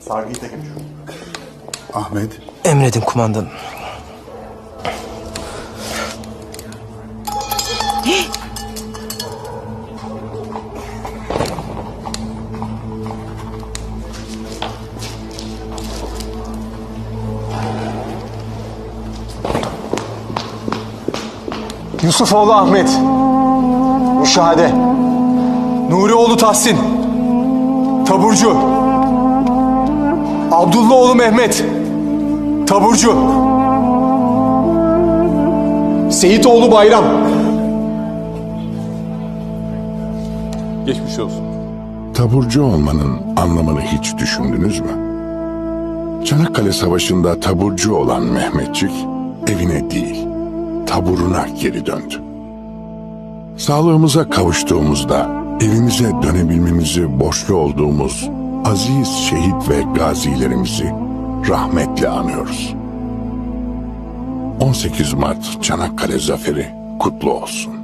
Sargıyı tek açıyorum. Ahmet, Emredin kumandanım. Yusufoğlu Ahmet. Müşahede. Nurioğlu Tahsin. Taburcu. Abdullaoğlu Mehmet. Taburcu. Seyitoğlu Bayram. Geçmiş olsun. Taburcu olmanın anlamını hiç düşündünüz mü? Çanakkale Savaşı'nda taburcu olan Mehmetçik evine değil, taburuna geri döndü. Sağlığımıza kavuştuğumuzda evimize dönebilmemizi borçlu olduğumuz aziz şehit ve gazilerimizi rahmetle anıyoruz. 18 Mart Çanakkale Zaferi kutlu olsun.